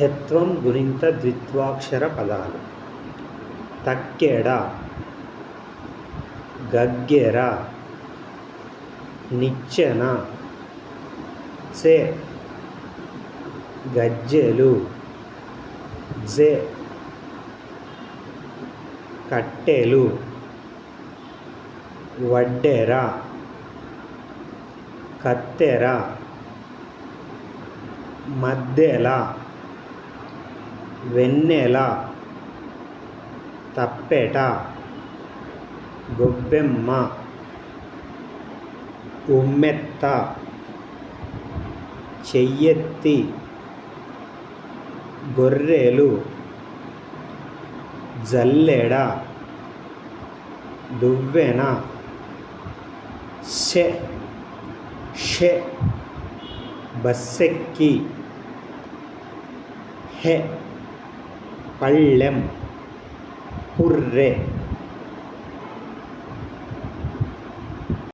యత్వం గుణింత ద్విత్వాక్షర పదాలు. తక్కెడ గగ్గెర నిచ్చెన చే గజ్జెలు జె కట్టెలు వడ్డెర కత్తెర మద్దెల వెన్నెల తప్పెట గొబ్బెమ్మ ఉమ్మెత్త చెయ్యెత్తి గొర్రెలు జల్లెడ దువ్వెన షె షె బస్సెక్కి హె பள்ளம் புர்ரு.